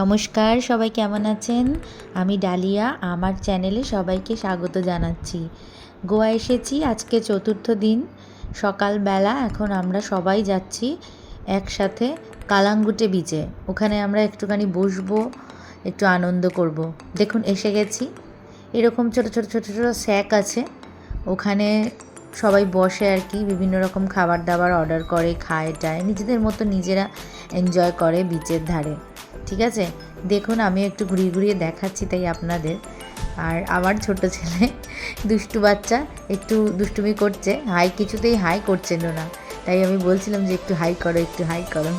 নমস্কার, সবাই কেমন আছেন? আমি ডালিয়া, আমার চ্যানেলে সবাইকে স্বাগত জানাচ্ছি। গোয়া এসেছি, আজকে চতুর্থ দিন। সকালবেলা এখন আমরা সবাই যাচ্ছি একসাথে কালাঙ্গুটে বিচে ওখানে আমরা একটুখানি বসবো, একটু আনন্দ করব। দেখুন, এসে গেছি। এরকম ছোট ছোট ছোট ছোট স্যাক আছে। ওখানে সবাই বসে আর কি, বিভিন্ন রকম খাবার দাবার অর্ডার করে, খায়, টায়। নিজেদের মতো নিজেরা এনজয় করে বিচের ধারে। ঠিক আছে? দেখুন আমি একটু ঘুরিয়ে ঘুরিয়ে দেখাচ্ছি তাই আপনাদের। আর আমার ছোট ছেলে, দুষ্টু বাচ্চা, একটু দুষ্টুমি করছে। হাই, কিছুতেই হাই করছিল না। তাই আমি বলছিলাম যে একটু হাই করো, একটু হাই করো।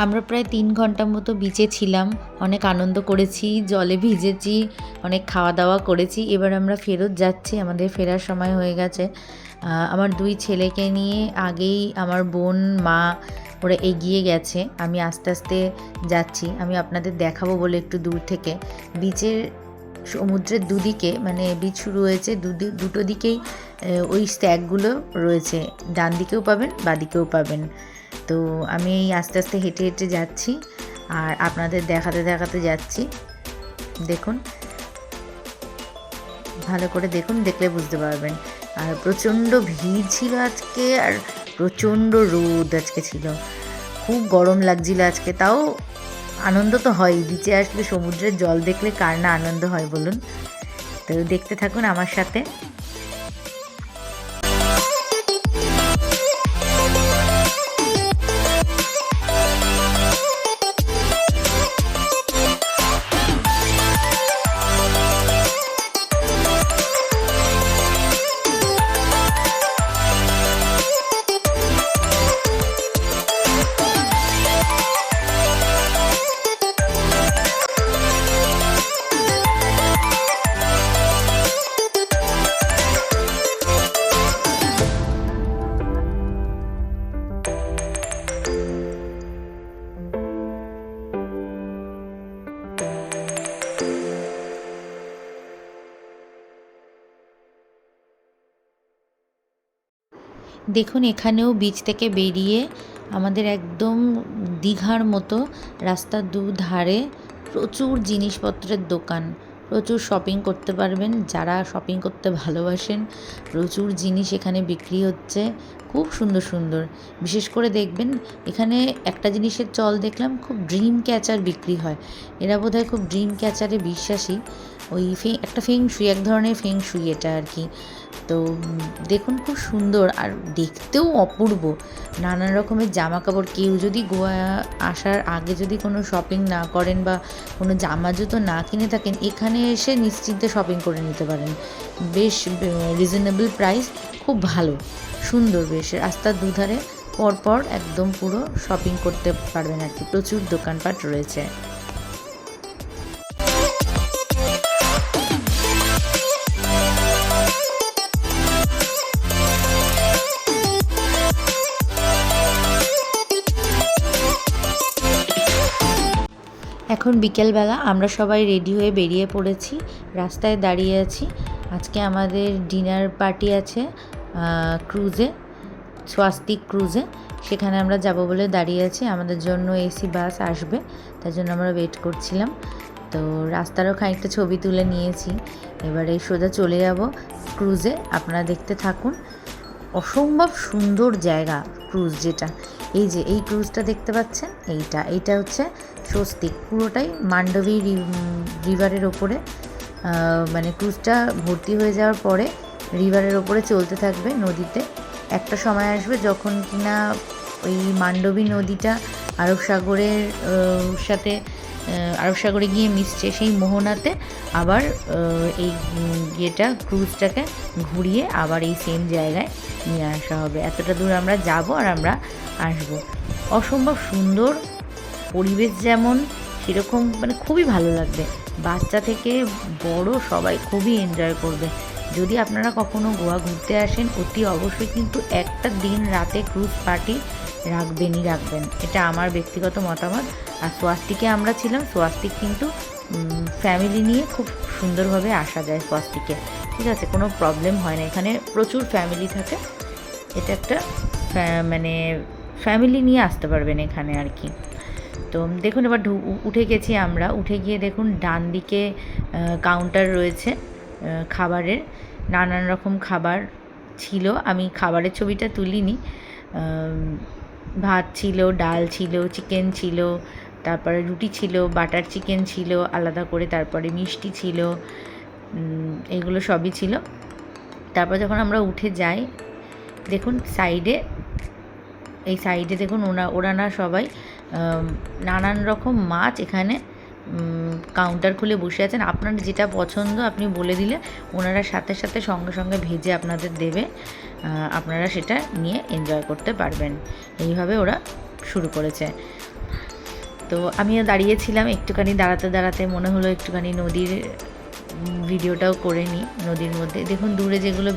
আমরা প্রায় তিন ঘণ্টার মতো বিচে ছিলাম। অনেক আনন্দ করেছি, জলে ভিজেছি, অনেক খাওয়া দাওয়া করেছি। এবার আমরা ফেরত যাচ্ছি, আমাদের ফেরার সময় হয়ে গেছে। আমার দুই ছেলেকে নিয়ে আগেই আমার বোন, মা ওরা এগিয়ে গেছে। আমি আস্তে আস্তে যাচ্ছি। আমি আপনাদের দেখাবো বলে একটু দূর থেকে। বিচের সমুদ্রের দুদিকে মানে বিচ দুদি- দুটো দিকেই ওই স্ট্যাগগুলো রয়েছে। ডান দিকেও পাবেন বাদিকেও পাবেন। তো আমি এই আস্তে আস্তে হেঁটে হেঁটে যাচ্ছি আর আপনাদের দেখাতে দেখাতে যাচ্ছি। দেখুন। ভালো করে দেখুন, দেখলে বুঝতে পারবেন। আর প্রচণ্ড ভিড় ছিল আজকে আর প্রচণ্ড রোদ আজকে ছিল। খুব গরম লাগছিল আজকে, তাও আনন্দ তো হয়। বিচে আসলে সমুদ্রের জল দেখলে কার না আনন্দ হয় বলুন। তো দেখতে থাকুন আমার সাথে। দেখুন, এখানেও বিচ থেকে বেরিয়ে আমাদের একদম দীঘার মতো রাস্তার দুধারে প্রচুর জিনিসপত্রের দোকান। প্রচুর শপিং করতে পারবেন, যারা শপিং করতে ভালোবাসেন, প্রচুর জিনিস এখানে বিক্রি হচ্ছে। খুব সুন্দর সুন্দর। বিশেষ করে দেখবেন, এখানে একটা জিনিসের চল দেখলাম, খুব ড্রিম ক্যাচার বিক্রি হয়। এরা বোধহয় খুব ড্রিম ক্যাচারে বিশ্বাসী। ওই ফে, একটা ফেং শুই এক ধরনের ফেং শুই এটা আর কি। তো দেখুন খুব সুন্দর আর দেখতেও অপূর্ব। নানান রকমের জামা কাপড় কেউ যদি গোয়া আসার আগে যদি কোনো শপিং না করেন বা কোনো জামা জুতো না কিনে থাকেন, এখানে এসে নিশ্চিন্তে শপিং করে নিতে পারেন। বেশ রিজনেবল প্রাইস খুব ভালো। সুন্দর বেশ। রাস্তার দুধারে পরপর একদম পুরো শপিং করতে পারবেন আর কি। প্রচুর দোকানপাট রয়েছে। এখন বিকেলবেলা আমরা সবাই রেডি হয়ে বেরিয়ে পড়েছি, রাস্তায় দাঁড়িয়ে আছি। আজকে আমাদের ডিনার পার্টি আছে ক্রুজে, স্বাস্তিক ক্রুজে। সেখানে আমরা যাব বলে দাঁড়িয়ে আছি, আমাদের জন্য এসি বাস আসবে, তার জন্য আমরা ওয়েট করছিলাম। তো রাস্তারও খানিকটা ছবি তুলে নিয়েছি। এবারে সোজা চলে যাব ক্রুজে, আপনারা দেখতে থাকুন। অসম্ভব সুন্দর জায়গা ক্রুজ যেটা। এই যে, এই ক্রুজটা দেখতে পাচ্ছেন? এইটা এইটা হচ্ছে স্বস্তিক পুরোটাই মান্ডবী রিভারের ওপরে। মানে ক্রুজটা ভর্তি হয়ে যাওয়ার পরে রিভারের ওপরে চলতে থাকবে নদীতে। একটা সময় আসবে যখন কিনা ওই মান্ডবী নদীটা আরব সাগরের সাথে আহ, আরব সাগরে গিয়ে মিশছে সেই মোহনাতে। আবার এই ইয়েটা ক্রুজটাকে ঘুরিয়ে আবার এই সেম জায়গায় নিয়ে আসা হবে। এতটা দূর আমরা যাব আর আমরা আসব। অসম্ভব সুন্দর পরিবেশ যেমন সেরকম মানে খুবই ভালো লাগবে। বাচ্চা থেকে বড় সবাই খুবই এনজয় করবে। যদি আপনারা কখনো গোয়া ঘুরতে আসেন অতি অবশ্যই কিন্তু একটা দিন রাতে ক্রুজ পার্টি রাখবেনই রাখবেন। এটা আমার ব্যক্তিগত মতামত। আর সোয়াস্তিকে আমরা ছিলাম, সোয়াস্তিক কিন্তু ফ্যামিলি নিয়ে খুব সুন্দরভাবে আসা যায় সোয়াস্তিকে। ঠিক আছে, কোনো প্রবলেম হয় না। এখানে প্রচুর ফ্যামিলি থাকে। এটা একটা মানে ফ্যামিলি নিয়ে আসতে পারবেন এখানে আর কি। তো দেখুন, এবার উঠে গেছি আমরা। উঠে গিয়ে দেখুন, ডান দিকে কাউন্টার রয়েছে খাবারের। নানান রকম খাবার ছিল। আমি খাবারের ছবিটা তুলিনি। ভাত ছিল, ডাল ছিল চিকেন ছিল, তারপরে রুটি ছিল বাটার চিকেন ছিল, আলাদা করে তারপরে মিষ্টি ছিল এগুলো সবই ছিল। তারপর যখন আমরা উঠে যাই, দেখুন সাইডে এই সাইডে দেখুন ওনা, ওরা না সবাই নানান রকম মাছ এখানে কাউন্টার খুলে বসে আছেন। আপনার যেটা পছন্দ আপনি বলে দিলে ওনারা সাথে সাথে সঙ্গে সঙ্গে ভেজে আপনাদের দেবে। আপনারা সেটা নিয়ে এনজয় করতে পারবেন। এইভাবে ওরা শুরু করেছে। তো আমিও দাঁড়িয়েছিলাম একটুখানি দাঁড়াতে দাঁড়াতে, মনে হলো একটুখানি নদীর ভিডিওটাও করে নিই নদীর মধ্যে। দেখুন দূরে যেগুলো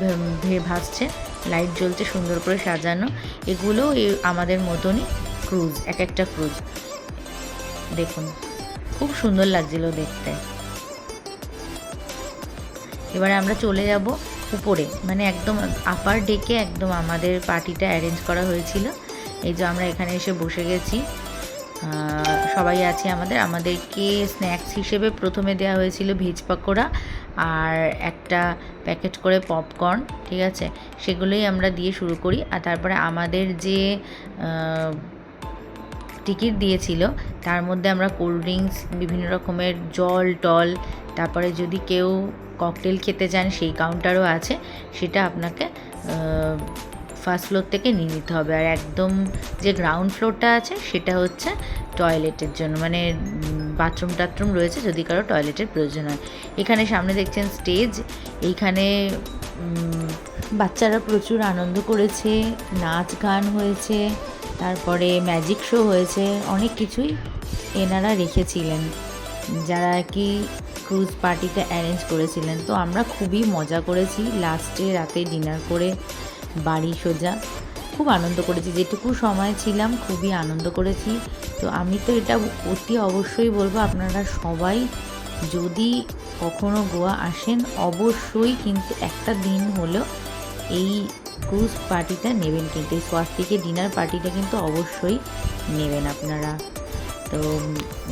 ভাসছে লাইট জ্বলছে, সুন্দর করে সাজানো এগুলো আমাদের মতনই ক্রুজ এক একটা ক্রুজ দেখুন। খুব সুন্দর লাগছিল দেখতে। এবারে আমরা চলে যাব উপরে মানে একদম আপার ডেকে একদম আমাদের পার্টিটা অ্যারেঞ্জ করা হয়েছিল। এই যে আমরা এখানে এসে বসে গেছি। সবাই আছে আমাদের। আমাদেরকে স্ন্যাক্স হিসেবে প্রথমে দেওয়া হয়েছিল ভেজ পকোড়া আর একটা প্যাকেট করে পপকর্ন ঠিক আছে? সেগুলোই আমরা দিয়ে শুরু করি। আর তারপরে আমাদের যে টিকিট দিয়েছিল। তার মধ্যে আমরা কোল্ড ড্রিঙ্কস, বিভিন্ন রকমের জল, টল, তারপরে যদি কেউ ককটেল খেতে চান, সেই কাউন্টারও আছে। সেটা আপনাকে ফার্স্ট ফ্লোর থেকে নিয়ে নিতে হবে। আর একদম যে গ্রাউন্ড ফ্লোরটা আছে, সেটা হচ্ছে টয়লেটের জন্য। মানে বাথরুম টাথরুম রয়েছে যদি কারও টয়লেটের প্রয়োজন হয়। এখানে সামনে দেখছেন স্টেজ। এইখানে বাচ্চারা প্রচুর আনন্দ করেছে, নাচ গান হয়েছে। তারপরে ম্যাজিক শো হয়েছে, অনেক কিছুই এনারা রেখেছিলেন। যারা কি ক্রুজ পার্টিতে অ্যারেঞ্জ করেছিলেন। তো আমরা খুবই মজা করেছি লাস্টে রাতে ডিনার করে বাড়ি সোজা। খুব আনন্দ করেছি, যেটুকু সময় ছিলাম খুবই আনন্দ করেছি। তো আমি তো এটা অতি অবশ্যই বলব, আপনারা সবাই যদি কখনো গোয়া আসেন, অবশ্যই কিন্তু একটা দিন হলেও এই ক্রুজ পার্টিটা নেবেন কিন্তু, এই স্বাস্তিকে ডিনার পার্টিটা কিন্তু অবশ্যই নেবেন আপনারা। তো,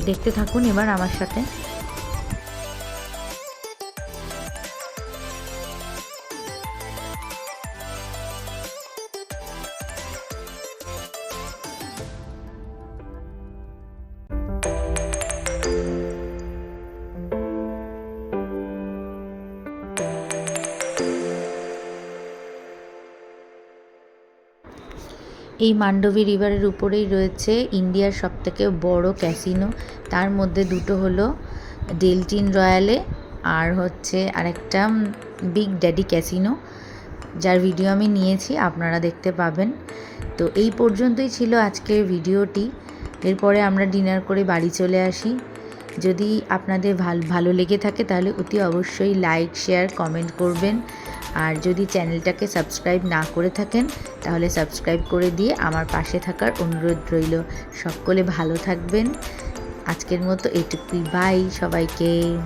দেখতে থাকুন এবার আমার সাথে। এই মান্ডবী রিভারের উপরেই রয়েছে ইন্ডিয়ার সবথেকে বড় ক্যাসিনো। তার মধ্যে দুটো হলো ডেলটিন রয়্যালে আর হচ্ছে আরেকটা বিগ ড্যাডি ক্যাসিনো, যার ভিডিও আমি নিয়েছি, আপনারা দেখতে পাবেন। তো এই পর্যন্তই ছিল আজকের ভিডিওটি। এরপরে আমরা ডিনার করে বাড়ি চলে আসি। যদি আপনাদের ভালো, ভালো লেগে থাকে তাহলে অতি অবশ্যই লাইক, শেয়ার, কমেন্ট করবেন। আর যদি চ্যানেলটাকে সাবস্ক্রাইব না করে থাকেন, তাহলে সাবস্ক্রাইব করে দিয়ে আমার পাশে থাকার অনুরোধ রইল। সকলে ভালো থাকবেন। আজকের মতো এটুকুই। বাই সবাইকে।